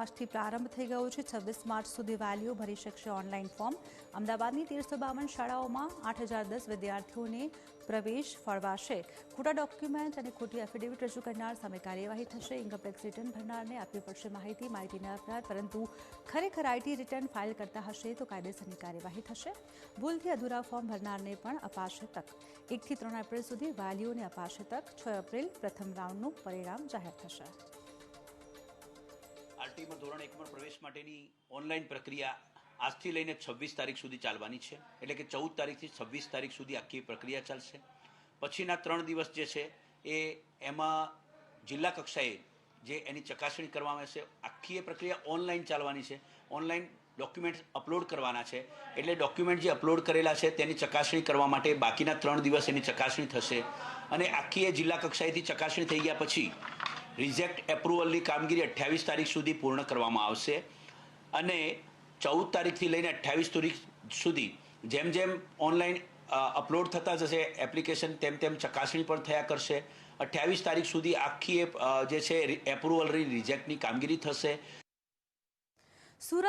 આજથી પ્રારંભ થઈ ગયો છે. છવ્વીસ માર્ચ સુધી વાલીઓ ભરી શકશે ઓનલાઈન ફોર્મ. અમદાવાદની તેરસો બાવન શાળાઓમાં આઠ હજાર દસ વિદ્યાર્થીઓને પ્રવેશ ફળવાશે. ખોટા ડોક્યુમેન્ટ અને ખોટી એફિડેવિટ રજૂ કરનાર સામે કાર્યવાહી થશે. ઇન્કમટેક્સ રિટર્ન ભરનારને આપવી પડશે માહિતી. માહિતી ન આપનાર પરંતુ ખરેખર આઈટી રિટર્ન ફાઇલ કરતા હશે તો કાયદેસરની કાર્યવાહી થશે. ભૂલથી અધૂરા ફોર્મ ભરનારને પણ અપાશે તક એકથી ત્રણ એપ્રિલ સુધી વાલીઓને અપાશે તક છ એપ્રિલ પ્રથમ રાઉન્ડનું પરિણામ જાહેર થશે. આરટીમાં ધોરણ એકમાં પ્રવેશ માટેની ઓનલાઈન પ્રક્રિયા આજથી લઈને છવ્વીસ તારીખ સુધી ચાલવાની છે. એટલે કે ચૌદ તારીખથી છવ્વીસ તારીખ સુધી આખી પ્રક્રિયા ચાલશે. પછીના ત્રણ દિવસ જે છે, એ એમાં જિલ્લા કક્ષાએ જે એની ચકાસણી કરવામાં આવશે, આખી એ પ્રક્રિયા ઓનલાઈન ચાલવાની છે. ઓનલાઈન ડોક્યુમેન્ટ અપલોડ કરવાના છે. એટલે ડોક્યુમેન્ટ જે અપલોડ કરેલા છે, તેની ચકાસણી કરવા માટે બાકીના ત્રણ દિવસ એની ચકાસણી થશે. અને આખી એ જિલ્લા કક્ષાએથી ચકાસણી થઈ ગયા પછી રિજેક્ટ એપ્રુવલની કામગીરી અઠ્યાવીસ તારીખ સુધી પૂર્ણ કરવામાં આવશે અને ચૌદ તારીખથી લઈને અઠ્યાવીસ તારીખ સુધી જેમ જેમ ઓનલાઈન અપલોડ થતા જશે, એપ્લિકેશન તેમ તેમ ચકાસણી પણ થયા કરશે. અઠ્યાવીસ તારીખ સુધી આખી જે છે એપ્રુવલ રિજેક્ટની કામગીરી થશે. સુરત